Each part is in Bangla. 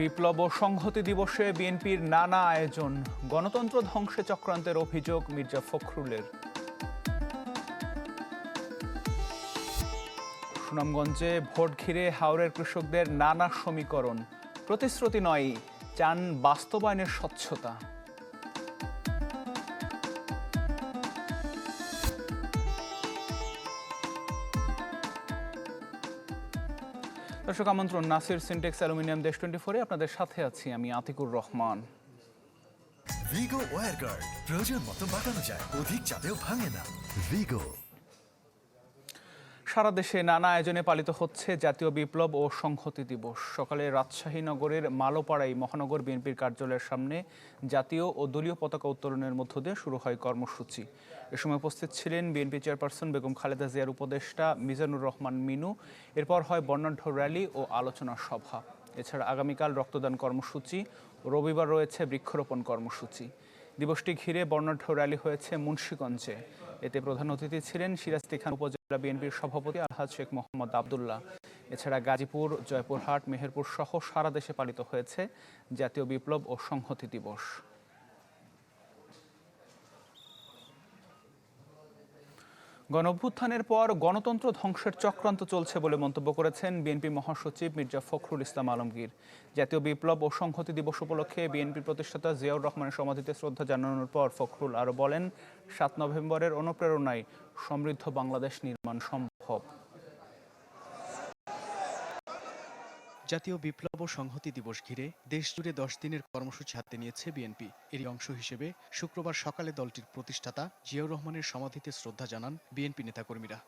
বিপ্লব ও সংহতি দিবসে বিএনপির নানা আয়োজন, গণতন্ত্র ধ্বংসে চক্রান্তের অভিযোগ মির্জা ফখরুলের। সুনামগঞ্জে ভোট ঘিরে হাওড়ের কৃষকদের নানা সমীকরণ, প্রতিশ্রুতি নয় চান বাস্তবায়নের স্বচ্ছতা। দর্শক, আমন্ত্রণ Nasir Sintex Aluminium Desh twenty ফোরে। আপনাদের সাথে আছি আমি আতিকুর রহমান। ভিগো ওয়ার প্রয়োজন মতো বাঁকানো যায়, অধিক চাপেও ভাঙে না। ভিগো। সারা দেশে নানা আয়োজনে পালিত হচ্ছে জাতীয় বিপ্লব ও সংহতি দিবস। সকালে রাজশাহী নগরের মালোপাড়াই মহানগর বিএনপির কার্যালয়ের সামনে জাতীয় ও দলীয় পতাকা উত্তোলনের মধ্য দিয়ে শুরু হয় কর্মসূচি। এ সময় উপস্থিত ছিলেন বিএনপি চেয়ারপারসন বেগম খালেদা জিয়ার উপদেষ্টা মিজানুর রহমান মিনু। এরপর হয় বর্ণাঢ্য র্যালি ও আলোচনা সভা। এছাড়া আগামীকাল রক্তদান কর্মসূচি, রবিবার রয়েছে বৃক্ষরোপণ কর্মসূচি। দিবসটি ঘিরে বর্ণাঢ্য র্যালি হয়েছে মুন্সীগঞ্জে। এতে প্রধান অতিথি ছিলেন সিরাজদি খান, উপজেলা বিএনপির সভাপতি আলহাজ শেখ মোহাম্মদ আবদুল্লাহ। এছাড়া গাজীপুর, জয়পুরহাট, মেহেরপুর সহ সারা দেশে পালিত হয়েছে জাতীয় বিপ্লব ও সংহতি দিবস। গণঅভ্যুত্থানের পর গণতন্ত্র ধ্বংসের চক্রান্ত চলছে বলে মন্তব্য করেছেন বিএনপি মহাসচিব মির্জা ফখরুল ইসলাম আলমগীর। জাতীয় বিপ্লব ও সংহতি দিবস উপলক্ষে বিএনপি প্রতিষ্ঠাতা জিয়াউর রহমানের সমাধিতে শ্রদ্ধা জানানোর পর ফখরুল আরও বলেন, সাত নভেম্বরের অনুপ্রেরণায় সমৃদ্ধ বাংলাদেশ নির্মাণ সম্ভব। জাতীয় বিপ্লব ও সংহতি দিবস ঘিরে দেশজুড়ে দশ দিনের কর্মসূচি হাতে নিয়েছে বিএনপি। এরই অংশ হিসেবে শুক্রবার সকালে দলটির প্রতিষ্ঠাতা জিয়াউর রহমানের সমাধিতে শ্রদ্ধা জানান বিএনপি নেতাকর্মীরা।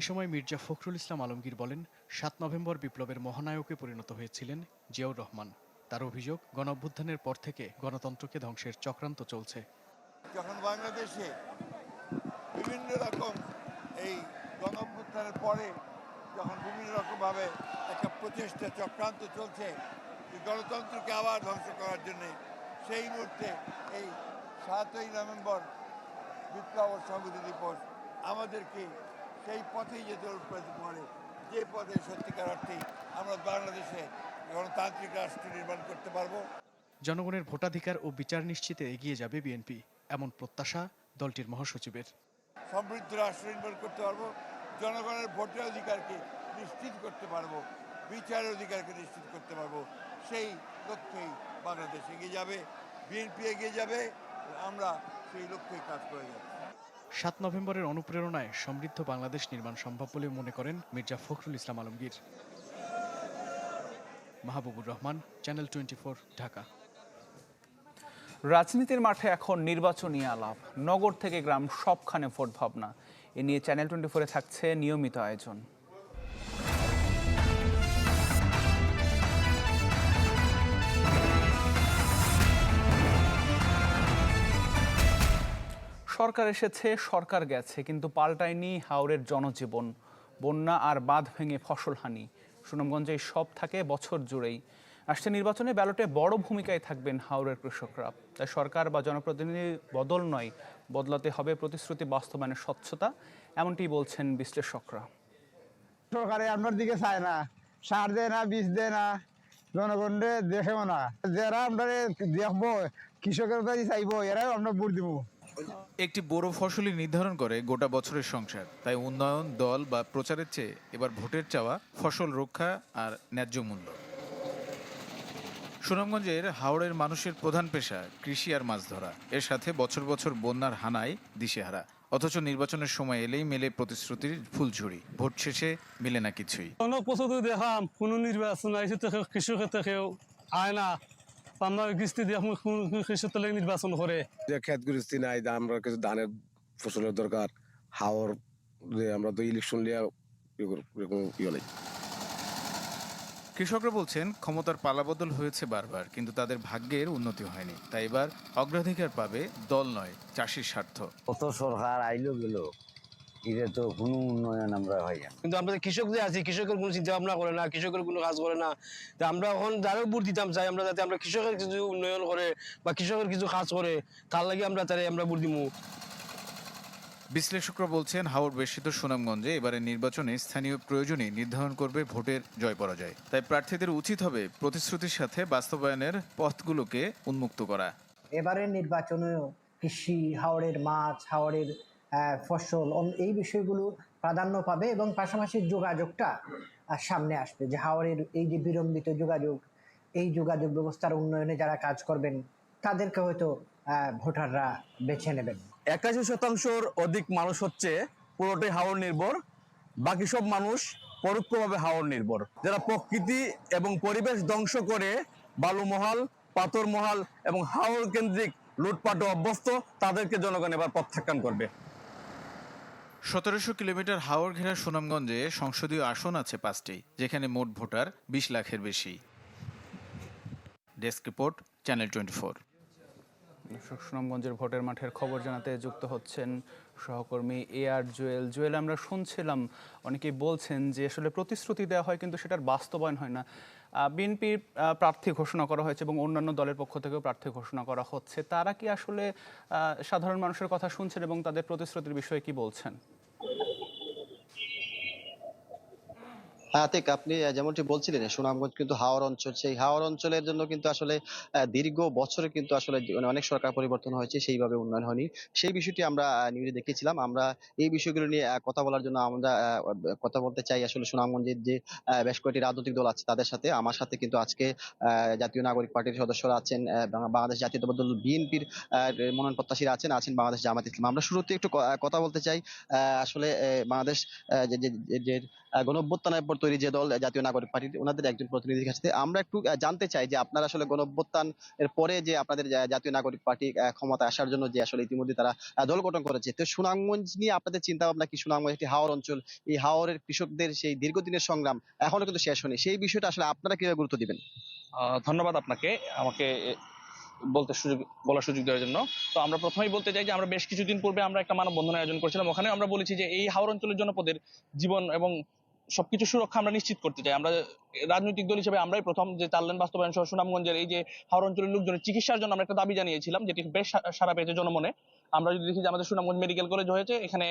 এ সময় মির্জা ফখরুল ইসলাম আলমগীর বলেন, সাত নভেম্বর বিপ্লবের মহানায়কে পরিণত হয়েছিলেন জিয়াউর রহমান। তার অভিযোগ, গণঅভ্যুত্থানের পর থেকে গণতন্ত্রকে ধ্বংসের চক্রান্ত চলছে। যখন বাংলাদেশে বিভিন্ন রকম এই গণঅভ্যুত্থানের পরে যখন বিভিন্ন রকমভাবে একটা প্রচেষ্টা চক্রান্ত চলছে গণতন্ত্রকে আবার ধ্বংস করার জন্যে সেই মুহূর্তে এই সাতই নভেম্বর বিপ্লব সংহতি দিবস আমাদেরকে সেই পথেই যেতে অনুপ্রাণিত করে। যে পথে সত্যিকার অর্থে আমরা বাংলাদেশে গণতান্ত্রিক রাষ্ট্র নির্মাণ করতে পারব। জনগণের ভোটাধিকার ও বিচার নিশ্চিতে এগিয়ে যাবে বিএনপি এমন প্রত্যাশা দলটির মহাসচিবের। সমৃদ্ধ রাষ্ট্র নির্মাণ করতে পারব। জনগণের ভোটের অধিকারকে নিশ্চিত করতে পারব বিচারের অধিকারকে নিশ্চিত করতে পারব সেই লক্ষ্যেই বাংলাদেশ এগিয়ে যাবে বিএনপি এগিয়ে যাবে আমরা সেই লক্ষ্যেই কাজ করে যাচ্ছি। সাত নভেম্বরের অনুপ্রেরণায় সমৃদ্ধ বাংলাদেশ নির্মাণ সম্ভব বলে মনে করেন Mirza Fakhrul Islam Alamgir. Mahbubur Rahman channel twenty four Dhaka. রাজনীতির মাঠে এখন নির্বাচনী আলাপ নগর থেকে গ্রাম সবখানে ভোট ভাবনা এ নিয়ে চ্যানেল টোয়েন্টি ফোরে থাকছে নিয়মিত আয়োজন। সরকার এসেছে, সরকার গেছে, কিন্তু পাল্টায়নি হাওড়ের জনজীবন। বন্যা আর বাঁধ ভেঙে ফসলহানি সুনামগঞ্জে সব থাকে বছর জুড়েই। আসছে নির্বাচনে ব্যালটে বড় ভূমিকায় থাকবেন হাওড়ের কৃষকরা। তাই সরকার বা জনপ্রতিনিধি বদল নয় বদলাতে হবে প্রতিশ্রুতি বাস্তবায়নের স্বচ্ছতা এমনটি বলছেন বিশ্লেষকরা। সরকারে আপনার দিকে চায় না সার দেয় না বীজ দেয় না জনগণে দেখেও না। যারা আমরা দেখব কৃষকের কাছে চাইব এরাই আমরা ভোট দিব। একটি বড় ফসলই নির্ধারণ করে গোটা বছরের সংসার। তাই উন্নয়ন দল বা প্রচারের চেয়ে এবার ভোটের চাওয়া ফসল রক্ষা আর ন্যায্য মূল্য। সুনামগঞ্জের হাওড়ের মানুষের প্রধান পেশা কৃষি আর মাছ ধরা। এর সাথে বছর বছর বন্যার হানায় দিশেহারা। অথচ নির্বাচনের সময় এলেই মেলে প্রতিশ্রুতির ফুলঝুরি। ভোট শেষে মিলে না কিছুই। অনেক বছর ধরে দেখলাম কোনো নির্বাচন আইসে থেকে কৃষকের থেকেও আয় না। আমরা কিস্তি দিয়ে কৃষক থেকে নির্বাচন করে। যে ক্ষেত গৃহস্থী নাই আমরা কিছু ধানের ফসলের দরকার হাওর আমরা তো ইলেকশন লিয়া ইয়ে নাই কৃষকরা বলছেন ক্ষমতার পালাবদল হয়েছে বারবার কিন্তু তাদের ভাগ্যের উন্নতি হয়নি। তাই এবার অগ্রাধিকার পাবে দল নয় চাষির স্বার্থ। কত সরকার আইলো গেল এটা তো কোনো উন্নয়ন আমরা হয় না। কিন্তু আমরা কৃষক যে আছি কৃষকের কোনো চিন্তা ভাবনা করে না কৃষকের কোনো কাজ করে না। তা আমরা এখন যারও ভোট দিতাম চাই আমরা যাতে আমরা কৃষকের কিছু উন্নয়ন করে বা কৃষকের কিছু কাজ করে তার লাগে আমরা তারে আমরা ভোট দিমু। বিশ্লেষকরা বলছেন, হাওর বেষ্টিত সুনামগঞ্জে এবারের নির্বাচনে স্থানীয় প্রয়োজনই নির্ধারণ করবে ভোটের জয় পরাজয়। তাই প্রার্থীদের উচিত হবে প্রতিশ্রুতির সাথে বাস্তবায়নের পথগুলোকে উন্মুক্ত করা। এবারের নির্বাচনেও কৃষি হাওড়ের মাছ হাওড়ের ফসল এই বিষয়গুলো প্রাধান্য পাবে এবং পাশাপাশি যোগাযোগটা সামনে আসবে। যে হাওড়ের এই যে বিলম্বিত যোগাযোগ, এই যোগাযোগ ব্যবস্থার উন্নয়নে যারা কাজ করবেন, তাদেরকে হয়তো ভোটাররা বেছে নেবেন। একাশি শতাংশর অধিক মানুষ হচ্ছে পুরোটাই হাওর নির্ভর, বাকি সব মানুষ পরোক্ষভাবে হাওর নির্ভর। যারা প্রকৃতি এবং পরিবেশ ধ্বংস করে বালুমহাল পাথরমহাল এবং হাওর কেন্দ্রিক লুটপাটে অভ্যস্ত, তাদেরকে জনগণ এবার প্রত্যাখ্যান করবে। সতেরোশো কিলোমিটার হাওর ঘেরা সুনামগঞ্জে সংসদীয় আসন আছে পাঁচটি, যেখানে মোট ভোটার বিশ লাখের বেশি। ডেস্ক রিপোর্ট, চ্যানেল টোয়েন্টি সুনামগঞ্জের ভোটের মাঠের খবর জানাতে যুক্ত হচ্ছেন সহকর্মী এ আর জুয়েল। জুয়েল, আমরা শুনছিলাম, অনেকেই বলছেন যে আসলে প্রতিশ্রুতি দেওয়া হয় কিন্তু সেটার বাস্তবায়ন হয় না। বিএনপির প্রার্থী ঘোষণা করা হয়েছে এবং অন্যান্য দলের পক্ষ থেকেও প্রার্থী ঘোষণা করা হচ্ছে। তারা কি আসলে সাধারণ মানুষের কথা শুনছেন এবং তাদের প্রতিশ্রুতির বিষয়ে কি বলছেন হ্যাঁ আতিক আপনি আহ, যেমনটি বলছিলেন সুনামগঞ্জ কিন্তু হাওর অঞ্চল সেই হাওর অঞ্চলের জন্য কিন্তু আসলে দীর্ঘ বছরে কিন্তু আসলে মানে অনেক সরকার পরিবর্তন হয়েছে সেইভাবে উন্নয়ন হয়নি। সেই বিষয়টি আমরা নিউজে দেখেছিলাম। আমরা এই বিষয়গুলো নিয়ে কথা বলার জন্য আমরা কথা বলতে চাই আসলে সুনামগঞ্জের যে বেশ কয়েকটি রাজনৈতিক দল আছে তাদের সাথে। আমার সাথে কিন্তু আজকে জাতীয় নাগরিক পার্টির সদস্যরা আছেন বাংলাদেশ জাতীয়তাবাদী দল বিএনপির মনোনয়ন প্রত্যাশীরা আছেন আছেন বাংলাদেশ জামাত ইসলাম। আমরা শুরুতে একটু কথা বলতে চাই আসলে বাংলাদেশ যে পর তৈরি যে দল, জাতীয় নাগরিক পার্টি, ওনাদের একজন প্রতিনিধির কাছে। আমরা একটু জানতে চাই যে আপনারা আসলে গণঅভ্যুত্থান এর পরে যে আপনাদের জাতীয় নাগরিক পার্টি ক্ষমতা আসার জন্য যে আসলে ইতিমধ্যে তারা দল গঠন করেছে, তো সুনামগঞ্জ নিয়ে আপনাদের চিন্তা ভাবনা কি? সুনামগঞ্জ একটি হাওর অঞ্চল, এই হাওরের কৃষকদের সেই দীর্ঘদিনের সংগ্রাম এখনও কিন্তু শেষ হয়নি। সেই বিষয়টা আসলে আপনারা কীভাবে গুরুত্ব দিবেন? ধন্যবাদ আপনাকে, আমাকে বলতে সুযোগ, বলার সুযোগ দেওয়ার জন্য। তো আমরা প্রথমেই বলতে চাই যে আমরা বেশ কিছুদিন পূর্বে আমরা একটা মানববন্ধন আয়োজন করেছিলাম। ওখানে আমরা বলেছি যে এই হাওর অঞ্চলের জনপদের জীবন এবং সবকিছু সুরক্ষা আমরা নিশ্চিত করতে চাই। আমরা রাজনৈতিক দল হিসেবে আমরাই প্রথম যে চাললেন বাস্তবায়ন সহ সুনামগঞ্জের এই যে হাওড় অঞ্চলের লোকজনের চিকিৎসার জন্য আমরা একটা দাবি জানিয়েছিলাম, যেটি বেশ সারা পেয়েছে জনমনে। আমরা যদি দেখি যে আমাদের সুনামগঞ্জ মেডিকেল কলেজ হয়েছে, এখানে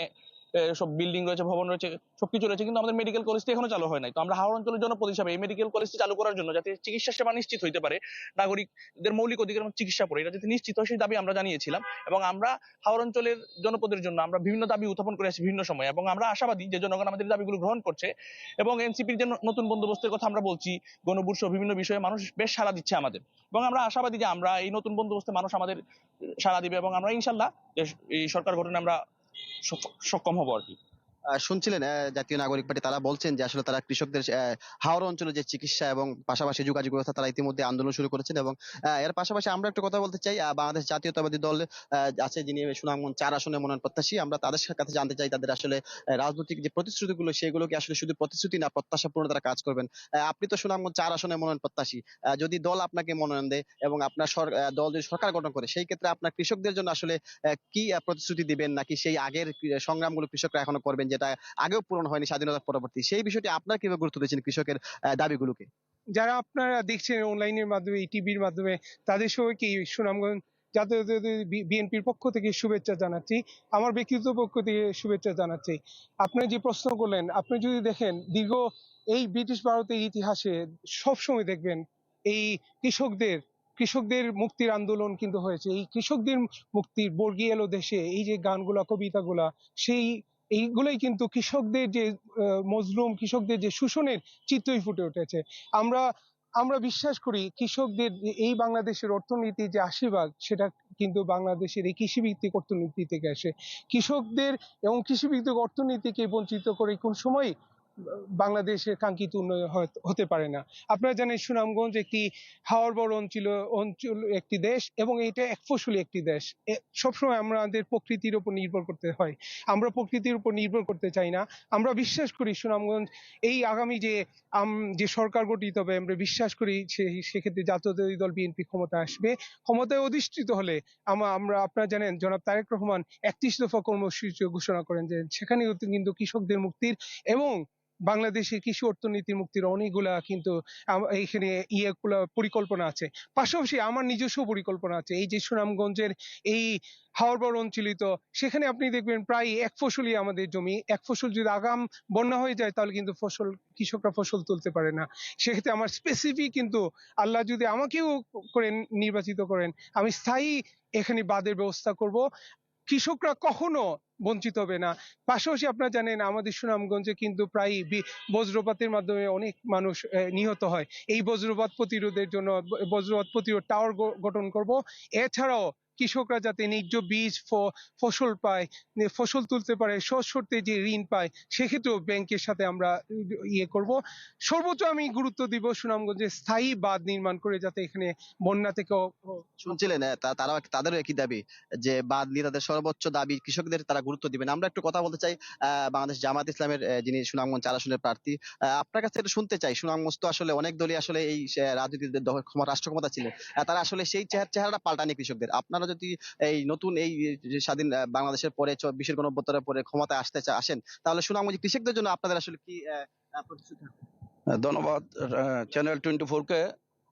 সব বিল্ডিং রয়েছে, ভবন রয়েছে, সবকিছু রয়েছে, কিন্তু আমাদের মেডিকেল কলেজটি এখনও চালু হয় নাই। তো আমরা হাওড় অঞ্চলের জনপদ হিসাবে এই মেডিকেল কলেজটি চালু করার জন্য যাতে চিকিৎসা সেবা নিশ্চিত হইতে পারে, নাগরিকদের মৌলিক অধিকার এবং চিকিৎসা পড়ে এটা যাতে নিশ্চিত হয় সেই দাবি আমরা জানিয়েছিলাম। এবং আমরা হাওড় অঞ্চলের জনপদের জন্য আমরা বিভিন্ন দাবি উত্থাপন করে আসছি বিভিন্ন সময়। এবং আমরা আশাবাদী যে জনগণ আমাদের দাবিগুলো গ্রহণ করছে এবং এনসিপির যে নতুন বন্দোবস্তের কথা আমরা বলছি, গণভোট বিভিন্ন বিষয়ে মানুষ বেশ সাড়া দিচ্ছে আমাদের। এবং আমরা আশাবাদী যে আমরা এই নতুন বন্দোবস্তে মানুষ আমাদের সাড়া দিবে এবং আমরা ইনশাল্লাহ এই সরকার গঠনে আমরা সক্ষম হব আর কি। শুনছিলেন জাতীয় নাগরিক পার্টি, তারা বলছেন যে আসলে তারা কৃষকদের হাওড় অঞ্চলে যে চিকিৎসা এবং পাশাপাশি যোগাযোগ ব্যবস্থা তারা ইতিমধ্যে আন্দোলন শুরু করেছেন এবং এর পাশাপাশি আমরা একটা কথা বলতে চাই বাংলাদেশ জাতীয়তাবাদী দল আছে যিনি সুনামগঞ্জ চার আসনে মনোনয়ন প্রত্যাশী। আমরা তাদের কাছে জানতে চাই তাদের আসলে রাজনৈতিক যে প্রতিশ্রুতিগুলো সেগুলোকে আসলে শুধু প্রতিশ্রুতি না প্রত্যাশা পূর্ণ তারা কাজ করবেন? আপনি তো সুনামগঞ্জ চার আসনে মনোনয়ন প্রত্যাশী যদি দল আপনাকে মনোনয়ন দেয় এবং আপনার দল যদি সরকার গঠন করে, সেই ক্ষেত্রে আপনার কৃষকদের জন্য আসলে কি প্রতিশ্রুতি দিবেন নাকি সেই আগের কৃ- সংগ্রামগুলো কৃষকরা এখনও করবেন যেটা আগেও পূরণ হয়নি স্বাধীনতা পরবর্তী, সেই বিষয়টি আপনারা কীভাবে গুরুত্ব দিয়েছেন কৃষকের দাবিগুলোকে? যারা আপনারা দেখছেন অনলাইনের মাধ্যমে টিভির মাধ্যমে, তাদের সবাইকে সুনামগঞ্জ বিএনপির পক্ষ থেকে শুভেচ্ছা জানাচ্ছি, আমার ব্যক্তিগত পক্ষ থেকে শুভেচ্ছা জানাচ্ছি। আপনি যে প্রশ্ন করলেন, আপনি যদি দেখেন, দীর্ঘ এই ব্রিটিশ ভারতের ইতিহাসে সব সময় দেখবেন, এই কৃষকদের কৃষকদের মুক্তির আন্দোলন কিন্তু হয়েছে। এই কৃষকদের মুক্তির বর্গি এলো দেশে এই যে গানগুলা, কবিতাগুলা, সেই এইগুলোই কিন্তু কৃষকদের যে মজলুম, কৃষকদের যে শোষণের চিত্রই ফুটে উঠেছে। আমরা আমরা বিশ্বাস করি কৃষকদের এই বাংলাদেশের অর্থনীতি যে আশীর্বাদ, সেটা কিন্তু বাংলাদেশের এই কৃষিভিত্তিক অর্থনীতি থেকে আসে। কৃষকদের এবং কৃষিভিত্তিক অর্থনীতিকে বঞ্চিত করে কোন সময় বাংলাদেশের কাঙ্ক্ষিত উন্নয়ন হতে পারে না। আপনারা জানেন সুনামগঞ্জ একটি হাওড় বড় অঞ্চল অঞ্চল একটি দেশ এবং এটা এক ফসলি একটি দেশ। সবসময় আমাদের প্রকৃতির উপর নির্ভর করতে হয়। আমরা প্রকৃতির উপর নির্ভর করতে চাই না। আমরা বিশ্বাস করি সুনামগঞ্জ এই আগামী যে যে সরকার গঠিত হবে, আমরা বিশ্বাস করি সেক্ষেত্রে জাতীয় দল বিএনপি ক্ষমতা আসবে। ক্ষমতায় অধিষ্ঠিত হলে আমরা আমরা, আপনারা জানেন জনাব তারেক রহমান একত্রিশ দফা কর্মসূচি ঘোষণা করেন যে সেখানে কিন্তু কৃষকদের মুক্তির এবং বাংলাদেশের কৃষি অর্থনীতি মুক্তির অনেকগুলা কিন্তু এইখানে ইয়েগুলা পরিকল্পনা আছে। পাশাপাশি আমার নিজস্ব পরিকল্পনা আছে। এই যে সুনামগঞ্জের এই হাওড় অঞ্চলিত, সেখানে আপনি দেখবেন প্রায় এক ফসলই আমাদের জমি। এক ফসল যদি আগাম বন্যা হয়ে যায়, তাহলে কিন্তু ফসল, কৃষকরা ফসল তুলতে পারে না। সেক্ষেত্রে আমার স্পেসিফিক কিন্তু আল্লাহ যদি আমাকেও করেন, নির্বাচিত করেন, আমি স্থায়ী এখানে বাদের ব্যবস্থা করব। কৃষকরা কখনো বঞ্চিত হবে না। পাশাপাশি আপনারা জানেন, আমাদের সুনামগঞ্জে কিন্তু প্রায় বজ্রপাতের মাধ্যমে অনেক মানুষ নিহত হয়। এই বজ্রপাত প্রতিরোধের জন্য, বজ্রপাত প্রতিরোধ টাওয়ার গঠন করব। এছাড়াও কৃষকরা যাতে ন্যায্য বীজ ফসল পায় ফসল তুলতে পারে শস্যতে যে ঋণ পায় সেক্ষেত্রেও ব্যাংকের সাথে আমরা ইয়ে করব। সর্বোচ্চ আমি গুরুত্ব দিব সুনামগঞ্জে স্থায়ী বাঁধ নির্মাণ করে যাতে এখানে বন্যা থেকেও শুনছিলেন আহ, তা- তারাও তাদেরও একই দাবি যে বাদ নিয়ে তাদের সর্বোচ্চ দাবি কৃষকদের তারা গুরুত্ব দিবেন। আমরা একটু কথা বলতে চাই বাংলাদেশ জামাত ইসলামের যিনি সুনামগঞ্জ চার আসনের প্রার্থী আপনার কাছে একটু শুনতে চাই। সুনামগঞ্জ তো আসলে অনেক দলই আসলে এই রাজনীতিতে রাষ্ট্র ক্ষমতা আহ, তারা আসলে সেই চেহারা- চেহারাটা পাল্টানি কৃষকদের। আপনারা যদি এই নতুন এই স্বাধীন বাংলাদেশের পরে বিশের গণঅভ্যুত্থানের পরে ক্ষমতায় আসতে আসেন, তাহলে সুনামগঞ্জ কৃষকদের জন্য আপনাদের আসলে কি ধন্যবাদ চ্যানেল টোয়েন্টি ফোরকে।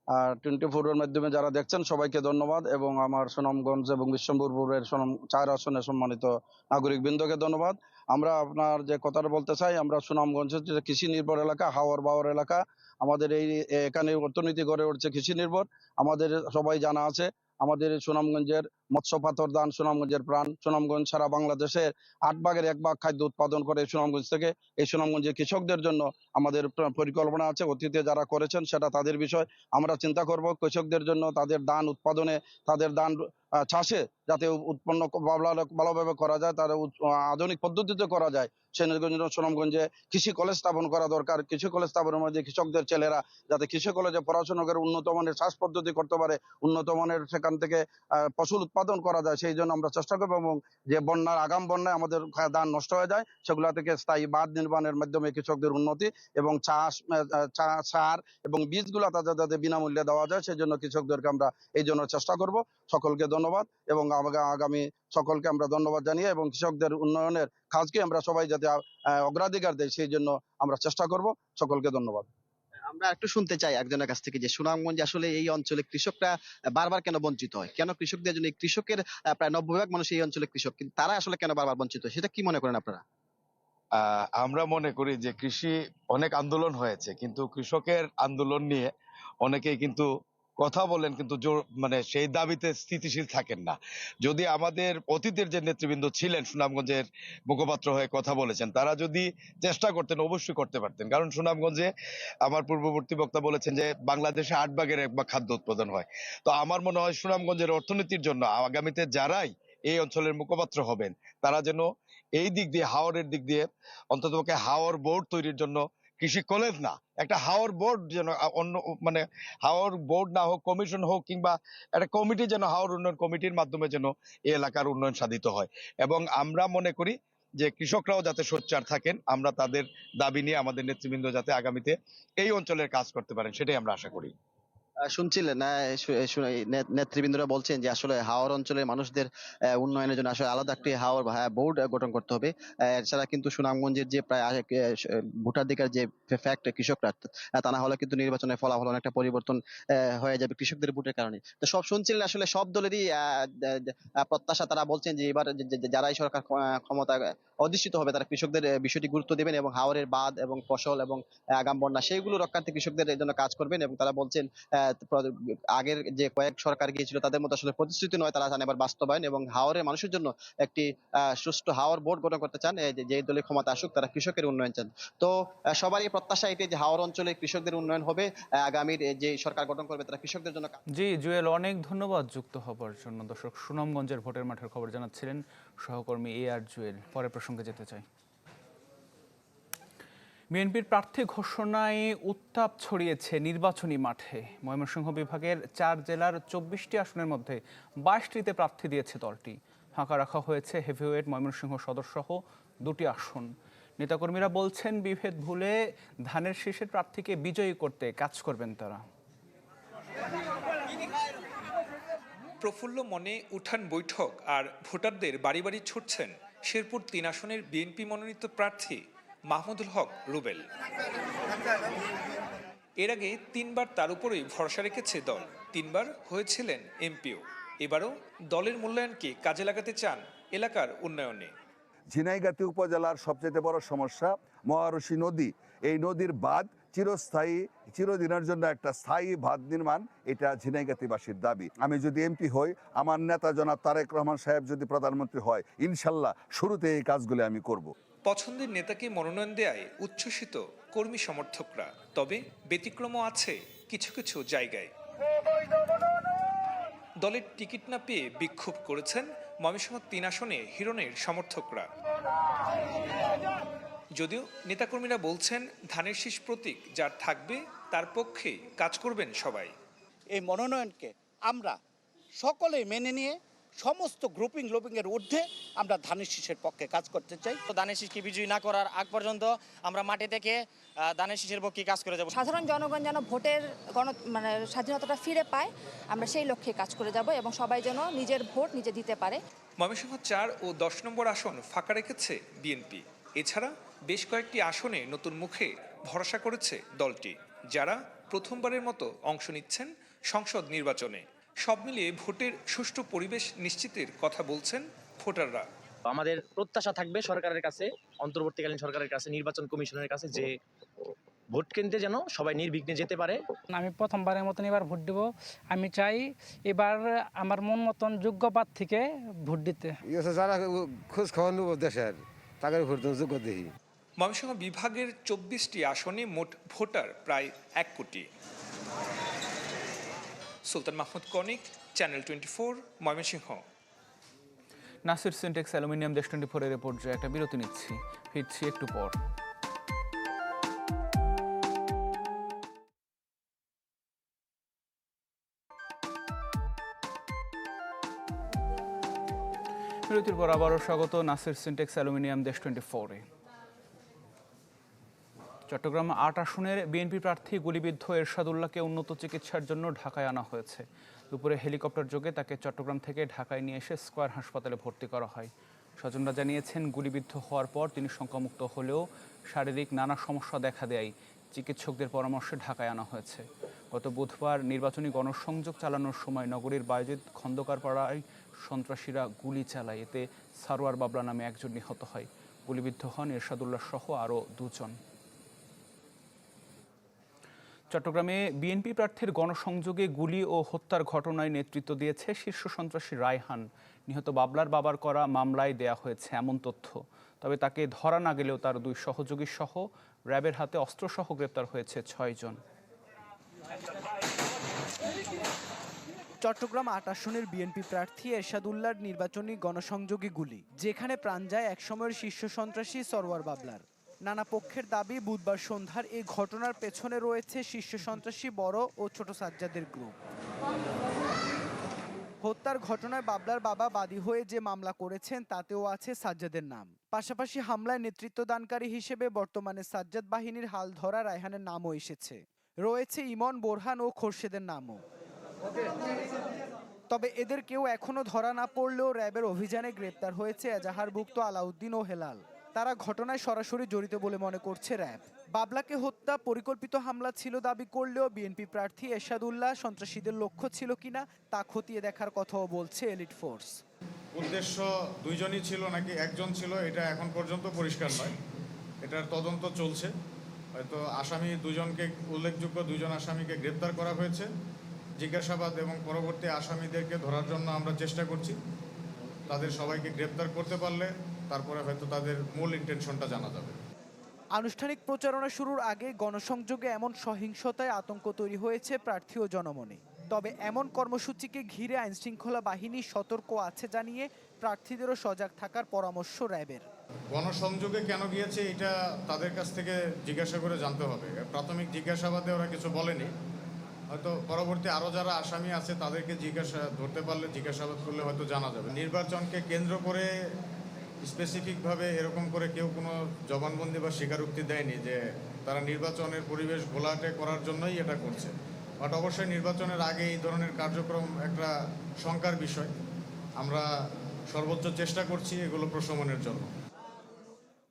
আর টোয়েন্টি ফোরের মাধ্যমে যারা দেখছেন, সবাইকে ধন্যবাদ এবং আমার সুনামগঞ্জ এবং বিশ্বম্বর সুনাম, চার আসনে সম্মানিত নাগরিক বৃন্দকে ধন্যবাদ। আমরা আপনার যে কথাটা বলতে চাই, আমরা সুনামগঞ্জের যে কৃষি নির্ভর এলাকা, হাওয়ার বাওয়ার এলাকা। আমাদের এই এখানে অর্থনীতি গড়ে উঠছে কৃষি নির্ভর। আমাদের সবাই জানা আছে আমাদের সুনামগঞ্জের মৎস্য পাথর দান সুনামগঞ্জের প্রাণ। সুনামগঞ্জ সারা বাংলাদেশের আট ভাগের এক ভাগ খাদ্য উৎপাদন করে সুনামগঞ্জ থেকে। এই সুনামগঞ্জের কৃষকদের জন্য আমাদের পরিকল্পনা আছে। অতীতে যারা করেছেন সেটা তাদের বিষয়। আমরা চিন্তা করব কৃষকদের জন্য তাদের ধান উৎপাদনে, তাদের দান চাষে যাতে উৎপন্ন ভালোভাবে করা যায়, তার আধুনিক পদ্ধতিতে করা যায়। জন্য সুনামগঞ্জে কৃষি কলেজ স্থাপন করা দরকার। কৃষি কলেজ স্থাপনের মধ্যে কৃষকদের ছেলেরা যাতে কৃষি কলেজে পড়াশোনা করে উন্নত মানের চাষ পদ্ধতি করতে পারে, উন্নত মানের সেখান থেকে ফসল উৎপাদন করা যায়, সেই জন্য আমরা চেষ্টা করব এবং যে বন্যার আগাম বন্যায় আমাদের ধান নষ্ট হয়ে যায়, সেগুলা থেকে স্থায়ী বাঁধ নির্মাণের মাধ্যমে কৃষকদের উন্নতি এবং চাষ সার এবং বীজগুলা তাদের যাতে বিনামূল্যে দেওয়া যায়, সেই জন্য কৃষকদেরকে আমরা এই জন্য চেষ্টা করব। সকলকে ধন্যবাদ এবং আগামী সকলকে আমরা ধন্যবাদ জানিয়ে এবং কৃষকদের উন্নয়নের কাজকে আমরা সবাই যাতে অগ্রাধিকার দেয়, সেই জন্য আমরা চেষ্টা করব। সকলকে ধন্যবাদ। আমরা একটু শুনতে চাই একজনের কাছ থেকে যে সুনামগঞ্জ আসলে এই অঞ্চলে কৃষকরা বারবার কেন বঞ্চিত হয়? কেন কৃষকদের জন্য কৃষকের প্রায় নব্বই ভাগ মানুষ এই অঞ্চলে কৃষক, কিন্তু তারা আসলে কেন বারবার বঞ্চিত? হয় সেটা কি মনে করেন আপনারা? আমরা মনে করি যে কৃষি অনেক আন্দোলন হয়েছে, কিন্তু কৃষকের আন্দোলন নিয়ে অনেকেই কিন্তু কথা বলেন কিন্তু মানে সেই দাবিতে স্থিতিশীল থাকেন না। যদি আমাদের অতীতের যে নেতৃবৃন্দ ছিলেন, সুনামগঞ্জের মুখপাত্র হয়ে কথা বলেছেন, তারা যদি চেষ্টা করতেন, অবশ্যই করতে পারতেন। কারণ সুনামগঞ্জে আমার পূর্ববর্তী বক্তা বলেছেন যে, বাংলাদেশে আট ভাগের এক ভাগ খাদ্য উৎপাদন হয়। তো আমার মনে হয় সুনামগঞ্জের অর্থনীতির জন্য আগামীতে যারাই এই অঞ্চলের মুখপাত্র হবেন, তারা যেন এই দিক দিয়ে, হাওরের দিক দিয়ে অন্ততপক্ষে হাওর বোর্ড তৈরির জন্য কৃষি কলেজ না, একটা হাওর বোর্ড যেন অন্য মানে হাওর বোর্ড না হোক, কমিশন হোক কিংবা একটা কমিটি যেন, হাওর উন্নয়ন কমিটির মাধ্যমে যেন এই এলাকার উন্নয়ন সাধিত হয়। এবং আমরা মনে করি যে কৃষকরাও যাতে সোচ্চার থাকেন, আমরা তাদের দাবি নিয়ে আমাদের নেতৃবৃন্দ যাতে আগামীতে এই অঞ্চলের কাজ করতে পারেন, সেটাই আমরা আশা করি। শুনছিলেন নে- নেতৃবৃন্দরা বলছেন যে আসলে হাওর অঞ্চলের মানুষদের উন্নয়নের জন্য আসলে আলাদা একটি হাওর বোর্ড গঠন করতে হবে। এছাড়া কিন্তু সুনামগঞ্জের যে প্রায় ভোটাধিকার যে ফ্যাক্ট কৃষকরা, তা না হলে কিন্তু নির্বাচনের ফলাফল অনেকটা পরিবর্তন হয়ে যাবে কৃষকদের ভোটের কারণে। তো সব শুনছিলেন আসলে সব দলেরই প্রত্যাশা, তারা বলছেন যে এবার যারাই সরকার ক্ষ- ক্ষমতা অধিষ্ঠিত হবে, তারা কৃষকদের বিষয়টি গুরুত্ব দেবেন এবং হাওরের বাদ এবং ফসল এবং আগাম বন্যা সেইগুলো রক্ষার্থে কৃষকদের জন্য কাজ করবেন এবং তারা বলছেন আগের যে কয়েক সরকার গিয়েছিল তাদের মতো আসলে প্রতিশ্রুতি নয়, তারা চান এবার বাস্তবায়ন এবং হাওরের মানুষের জন্য একটি সুষ্ঠু হাওর বোর্ড গঠন করতে চান। যে দলের ক্ষমতা আসুক তারা কৃষকের উন্নয়ন চান। তো সবারই প্রত্যাশা এটি যে হাওর অঞ্চলে কৃষকদের উন্নয়ন হবে আগামীর যে সরকার গঠন করবে তারা কৃষকদের জন্য জি, জুয়েল, অনেক ধন্যবাদ যুক্ত হবার জন্য। দর্শক, সুনামগঞ্জের ভোটের মাঠের খবর জানাচ্ছিলেন সহকর্মী এ আর জুয়েল। পরের প্রসঙ্গে যেতে চাই। বিএনপির প্রার্থী ঘোষণায় উত্তাপ ছড়িয়েছে নির্বাচনী মাঠে। ময়মনসিংহ বিভাগের চার জেলার চব্বিশটি আসনের মধ্যে বাইশটিতে প্রার্থী দিয়েছে দলটি। ফাঁকা রাখা হয়েছে হেভিওয়েট ময়মনসিংহ সদরসহ দুটি আসন। নেতাকর্মীরা বলছেন, বিভেদ ভুলে ধানের শীষের প্রার্থীকে বিজয়ী করতে কাজ করবেন তারা। প্রফুল্ল মনে উঠান বৈঠক আর ভোটারদের বাড়ি বাড়ি ছুটছেন। শেরপুর তিন আসনের বিএনপি মনোনীত প্রার্থী মাহমুদুল হক, রুবেল। এর আগে তিনবার তার উপরেই ভরসা রেখেছে দল। তিনবার হয়েছিলেন এমপিও। এবারও দলের মূল্যায়নকে কাজে লাগাতে চান এলাকার উন্নয়নে। ঝিনাইগাতি উপজেলার সবচেয়ে বড় সমস্যা মহারশী নদী। এই নদীর বাঁধ চিরস্থায়ী, চিরদিনের জন্য একটা স্থায়ী বাঁধ নির্মাণ, এটা ঝিনাইগাতিবাসীর দাবি। আমি যদি এমপি হই, আমার নেতা জনাব তারেক রহমান সাহেব যদি প্রধানমন্ত্রী হয়, ইনশাল্লাহ শুরুতে এই কাজগুলি আমি করব। পছন্দের নেতাকে মনোনয়ন দেয় উচ্ছ্বসিত কর্মী সমর্থকরা। তবে ব্যতিক্রমও আছে কিছু কিছু জায়গায়। দলের টিকিট না পেয়ে বিক্ষোভ করেছেন ময়মনসিংহ তিন আসনে হিরণের সমর্থকরা। যদিও নেতাকর্মীরা বলছেন, ধানের শীষ প্রতীক যার থাকবে তার পক্ষে কাজ করবেন সবাই। এই মনোনয়নকে আমরা সকলে মেনে নিয়ে সমস্ত গ্রুপিং গ্রুপিংয়ের ঊর্ধ্বে আমরা ধানের শীষের পক্ষে কাজ করতে চাই। তো দানের শীষকে বিজয়ী না করার আগ পর্যন্ত আমরা মাঠে থেকে দানের শীষের পক্ষে কাজ করে যাব। সাধারণ জনগণ যেন ভোটের গণ মানে স্বাধীনতাটা ফিরে পায় আমরা সেই লক্ষ্যে কাজ করে যাব এবং সবাই যেন নিজের ভোট নিজে দিতে পারে। ময়মনসিংহ চার ও দশ নম্বর আসন ফাঁকা রেখেছে বিএনপি। এছাড়া বেশ কয়েকটি আসনে নতুন মুখে ভরসা করেছে দলটি যারা প্রথমবারের মতো অংশ নিচ্ছেন সংসদ নির্বাচনে। সব মিলিয়ে ভোটের সুষ্ঠু পরিবেশ নিশ্চিতের কথা বলছেন ভোটাররা। আমাদের প্রত্যাশা থাকবে সরকারের কাছে অন্তর্বর্তীকালীন সরকারের কাছে নির্বাচন কমিশনের কাছে যে ভোট কেন্দ্রে যেন সবাই নির্বিঘ্নে যেতে পারে। আমি প্রথমবারের মতন এবার ভোট দেব। আমি চাই এবার আমার মন মতন যোগ্য থেকে ভোট দিতে। যারা খোঁজ খবর নেব দেশের তাকে ভোট যোগ্য দেখি ময়মনসিংহ বিভাগের চব্বিশটি আসনে মোট ভোটার প্রায় এক কোটি। Sultan Mahmud Konik channel twenty four Mymensingh. Nasir Sintex Aluminium Desh twenty ফোরের এ পর্যায়ে একটা বিরতি নিচ্ছি। ফিরছি একটু পর। বিরতির পর আবারও স্বাগত Nasir Sintex Aluminium Desh twenty ফোরে চট্টগ্রাম আট আসনের বিএনপি প্রার্থী গুলিবিদ্ধ এরশাদুল্লাহকে উন্নত চিকিৎসার জন্য ঢাকায় আনা হয়েছে। দুপুরে হেলিকপ্টার যোগে তাকে চট্টগ্রাম থেকে ঢাকায় নিয়ে এসে স্কোয়ার হাসপাতালে ভর্তি করা হয়। স্বজনরা জানিয়েছেন, গুলিবিদ্ধ হওয়ার পর তিনি শঙ্কামুক্ত হলেও শারীরিক নানা সমস্যা দেখা দেয়। চিকিৎসকদের পরামর্শে ঢাকায় আনা হয়েছে। গত বুধবার নির্বাচনী গণসংযোগ চালানোর সময় নগরীর বায়জিদ খন্দকার পাড়ায় সন্ত্রাসীরা গুলি চালায়। এতে সারোয়ার বাবলা নামে একজন নিহত হয়। গুলিবিদ্ধ হন এরশাদুল্লাহ সহ আরও দুজন। চট্টগ্রামে বিএনপি প্রার্থীর গণসংযোগে গুলি ও হত্যার ঘটনায় নেতৃত্ব দিয়েছে শীর্ষ সন্ত্রাসী রায়হান। নিহত বাবলার বাবার করা মামলায় দেয়া হয়েছে এমন তথ্য। তবে তাকে ধরা না গেলেও তার দুই সহযোগী সহ র্যাবের হাতে অস্ত্রসহ গ্রেপ্তার হয়েছে ছয়জন চট্টগ্রাম আট আসনের বিএনপি প্রার্থী এরশাদুল্লাহর নির্বাচনী গণসংযোগী গুলি, যেখানে প্রাণ যায় একসময়ের শীর্ষ সন্ত্রাসী সরওয়ার বাবলার। নানা পক্ষের দাবি, বুধবার সন্ধ্যার এই ঘটনার পেছনে রয়েছে শীর্ষ সন্ত্রাসী বড় ও ছোট সাজ্জাদের গ্রুপ। হত্যার ঘটনায় বাবলার বাবা বাদী হয়ে যে মামলা করেছেন, তাতেও আছে সাজ্জাদের নাম। পাশাপাশি হামলায় নেতৃত্বদানকারী হিসেবে বর্তমানে সাজ্জাদ বাহিনীর হাল ধরা রায়হানের নামও এসেছে। রয়েছে ইমন, বোরহান ও খোরশেদের নামও। তবে এদের কেউ এখনও ধরা না পড়লেও র্যাবের অভিযানে গ্রেপ্তার হয়েছে এজাহারভুক্ত আলাউদ্দিন ও হেলাল। তারা ঘটনায় সরাসরি জড়িত বলে মনে করছে র্যাব। বাবলাকে হত্যা, পরিকল্পিত হামলা ছিল দাবি করলেও বিএনপি প্রার্থী এরশাদুল্লাহ সন্ত্রাসীদের লক্ষ্য ছিল কিনা তা খতিয়ে দেখার কথাও বলছে এলিট ফোর্স। উদ্দেশ্য দুইজনই ছিল নাকি একজন ছিল এটা এখন পর্যন্ত পরিষ্কার নয়। এটার তদন্ত চলছে। হয়তো আসামি দুজনকে, উল্লেখযোগ্য দুজন আসামিকে গ্রেপ্তার করা হয়েছে। জিজ্ঞাসাবাদ এবং পরবর্তী আসামিদেরকে ধরার জন্য আমরা চেষ্টা করছি। তাদের সবাইকে গ্রেপ্তার করতে পারলে তারপরে হয়তো তাদের মূল ইন্টেনশনটা জানা যাবে। আনুষ্ঠানিক প্রচারণা শুরুর আগে গণসংযোগে এমন সহিংসতায় আতঙ্ক তৈরি হয়েছে প্রার্থী ও জনমনে। তবে এমন কর্মসূচিকে ঘিরে আইনশৃঙ্খলা বাহিনী সতর্ক আছে জানিয়ে প্রার্থীদেরও সজাগ থাকার পরামর্শ র্যাবের। গণসংযোগে কেন গিয়েছে এটা তাদের কাছ থেকে জিজ্ঞাসা করে জানতে হবে। প্রাথমিক জিজ্ঞাসাবাদে ওরা কিছু বলেনি। হয়তো পরবর্তী আরও যারা আসামি আছে তাদেরকে জিজ্ঞাসা ধরতে পারলে জিজ্ঞাসাবাদ করলে হয়তো জানা যাবে। নির্বাচনকে কেন্দ্র করে স্পেসিফিকভাবে এরকম করে কেউ কোনো জবানবন্দি বা স্বীকারোক্তি দেয়নি যে তারা নির্বাচনের পরিবেশ ঘোলাটে করার জন্যই এটা করছে। বাট অবশ্যই নির্বাচনের আগে এই ধরনের কার্যক্রম একটা শঙ্কার বিষয়। আমরা সর্বোচ্চ চেষ্টা করছি এগুলো প্রশমনের জন্য।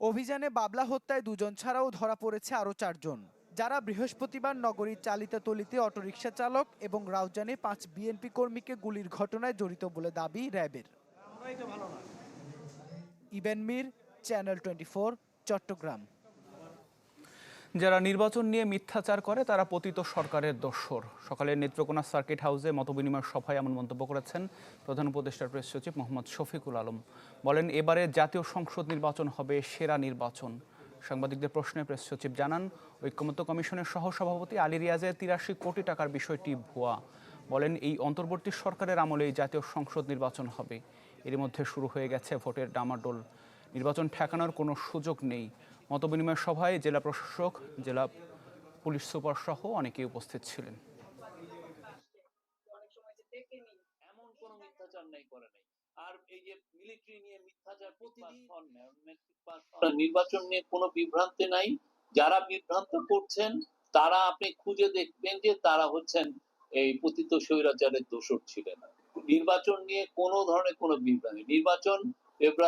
অভিযানে বাবলা হত্যায় দুজন ছাড়াও ধরা পড়েছে আরও চারজন। যারা বৃহস্পতিবার নগরীর চালিতাতলিতে অটোরিকশা চালক এবং রাউজানে পাঁচ বিএনপি কর্মীকে গুলির ঘটনায় জড়িত বলে দাবি র্যাবের। Iben Mir channel twenty Chattogram. যারা নির্বাচন নিয়ে মিথ্যাচার করে, তারা পতিত সরকারের দোসর সকালে নেত্রকোনা সার্কিট হাউসে মতবিনিময় সভায় এমন মন্তব্য করেছেন প্রধান উপদেষ্টার প্রেস সচিব মোহাম্মদ শফিকুল আলম। বলেন, এবারে জাতীয় সংসদ নির্বাচন হবে, সেরা নির্বাচন। সাংবাদিকদের প্রশ্নে প্রেস সচিব জানান, ঐক্যমত্য কমিশনের সহসভাপতি আলী রিয়াজের তিরাশি কোটি টাকার বিষয়টি ভুয়া। বলেন, এই অন্তর্বর্তী সরকারের আমলেই জাতীয় সংসদ নির্বাচন হবে। এর মধ্যে শুরু হয়ে গেছে ভোটের ডামাডোল। নির্বাচন ঠেকানোর কোনো সুযোগ নেই। মতবিনিময় সভায় জেলা প্রশাসক জেলা পুলিশ সুপার সহ অনেকেই উপস্থিত ছিলেন। এমন কোনো মিথ্যাচার নাই করে নাই। আর এই যে মিলিটারি নিয়ে মিথ্যাচার নির্বাচন নিয়ে কোনো বিভ্রান্তি নাই। যারা বিভ্রান্ত করছেন তারা আপনি খুঁজে দেখবেন যে তারা হচ্ছেন এই পতিত স্বৈরাচারের দোষর ছিলেন। নির্বাচন নিয়ে কোনো ধরনের কোনো বিভ্রান্তি নির্বাচন ফেব্রুয়ারি